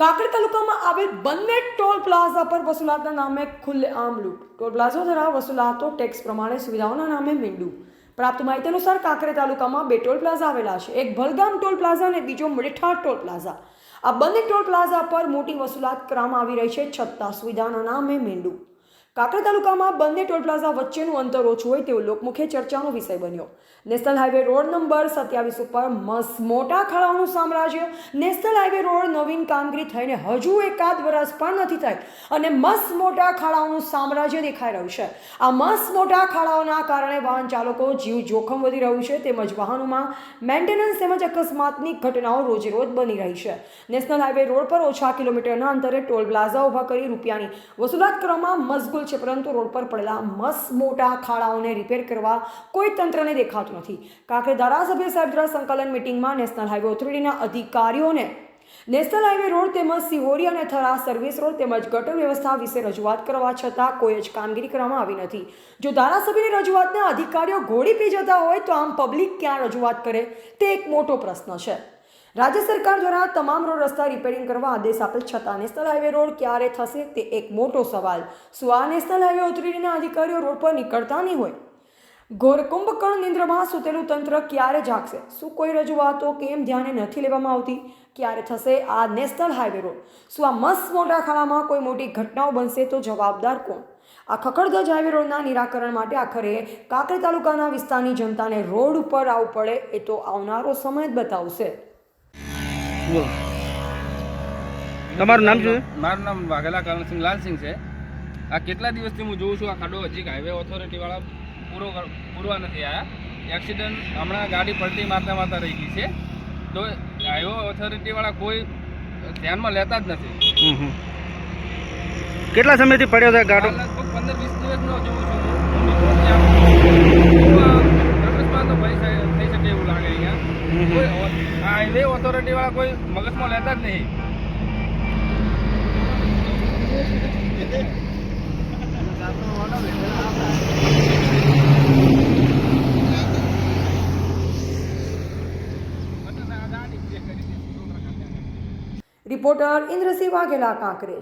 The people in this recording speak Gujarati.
કાંકરેજ તાલુકામાં આવેલ બંને ટોલ પ્લાઝા પર વસૂલાતના નામે ખુલ્લેઆમ લૂંટ. ટોલ પ્લાઝા દ્વારા વસૂલાતો ટેક્સ પ્રમાણે સુવિધાઓના નામે મીંડું. પ્રાપ્ત માહિતી અનુસાર કાંકરે તાલુકામાં બે ટોલ પ્લાઝા આવેલા છે. એક ભલગામ ટોલ પ્લાઝા અને બીજો મડીઠા ટોલ પ્લાઝા. આ બંને ટોલ પ્લાઝા પર મોટી વસૂલાત કરવામાં આવી રહી છે છતાં સુવિધાના નામે મીંડું. કાંકરેજ તાલુકામાં બંને ટોલ પ્લાઝા વચ્ચેનું અંતર ઓછું હોય તેવો લોકમુખે ચર્ચાનો વિષય બન્યો. નેશનલ હાઈવે રોડ નંબર સત્યાવીસ ઉપર મસ, મોટા ખાડાઓનું સામ્રાજ્ય, નેશનલ હાઈવે રોડ નવીન કામગીરી થઈને હજુ એકાદ વર્ષ પણ નથી થઈ અને મસ, મોટા ખાડાઓનું સામ્રાજ્ય દેખાઈ રહ્યું છે. આ મસ, મોટા ખાડાઓના કારણે વાહન ચાલકો જીવ જોખમ વધી રહ્યું છે તેમજ વાહનોમાં મેન્ટેનન્સ તેમજ અકસ્માતની ઘટનાઓ રોજે રોજ બની રહી છે. નેશનલ હાઈવે રોડ પર ઓછા કિલોમીટરના અંતરે ટોલ પ્લાઝા ઊભા કરી રૂપિયાની વસૂલાત કરવામાં મશગુલ છે, પરંતુ રોડ પર પડેલા મસ મોટા ખાડાઓને રિપેર કરવા કોઈ તંત્રને દેખાતું નથી. કાંકરે ધારાસભ્ય સાહેબ દ્વારા સંકલન મિટિંગમાં નેશનલ હાઈવે ઓથોરિટીના અધિકારીઓને નેશનલ હાઈવે રોડ તેમજ સિહોરી અને થરા સર્વિસ રોડ તેમજ ગટર વ્યવસ્થા વિશે રજૂઆત કરવા છતાં કોઈ જ કામગીરી કરવામાં આવી નથી. જો ધારાસભ્યની રજૂઆતના અધિકારીઓ ઘોડી પી જતા હોય તો આમ પબ્લિક ક્યાં રજૂઆત કરે તે એક મોટો પ્રશ્ન છે. રાજ્ય સરકાર દ્વારા તમામ રોડ રસ્તા રિપેરિંગ કરવા આદેશ આપેલ છતાં નેશનલ હાઈવે રોડ ક્યારે થશે તે એક મોટો સવાલ. શું આ નેશનલ હાઈવે ઓથોરિટીના અધિકારીઓ રોડ પર નીકળતા નહીં હોય? ઘોર કુંભકર્ણ નિંદ્રમાં સૂતેલું તંત્ર ક્યારે જાગશે? શું કોઈ રજૂઆતો કેમ ધ્યાને નથી લેવામાં આવતી? ક્યારે થશે આ નેશનલ હાઈવે રોડ શું આ મસ્ત મોટા ખાડામાં કોઈ મોટી ઘટનાઓ બનશે તો જવાબદાર કોણ? આ ખખડધજ હાઈવે રોડના નિરાકરણ માટે આખરે કાંકરી તાલુકાના વિસ્તારની જનતાને રોડ ઉપર આવવું પડે, એ તો આવનારો સમય જ બતાવશે. તમારું નામ શું છે? મારું નામ વાઘેલા કરણસિંહ લાલસિંહ છે. આ કેટલા દિવસથી હું જોઉં છું આ ખાડો? હજી હાઈવે ઓથોરિટીવાળા પૂરો પૂરવા નથી આવ્યા એક્સિડન્ટ હમણાં ગાડી પલટી મારતા મારતા રહી ગઈ છે. તો હાઈવે ઓથોરિટીવાળા કોઈ ધ્યાનમાં લેતા જ નથી. કેટલા સમયથી પડ્યો છે ગાડો? પંદર વીસ દિવસનો જોઉં છું હું. હું ત્યાં અકસ્માત તો ભય થઈ થઈ શકે એવું લાગે અહીંયા કોઈ ઓ- આ હાઈવે ઓથોરિટીવાળા કોઈ મગજમાં લેતા જ નહીં. રિપોર્ટર ઇન્દ્રસિંહ વાઘેલા કાંકરેજ.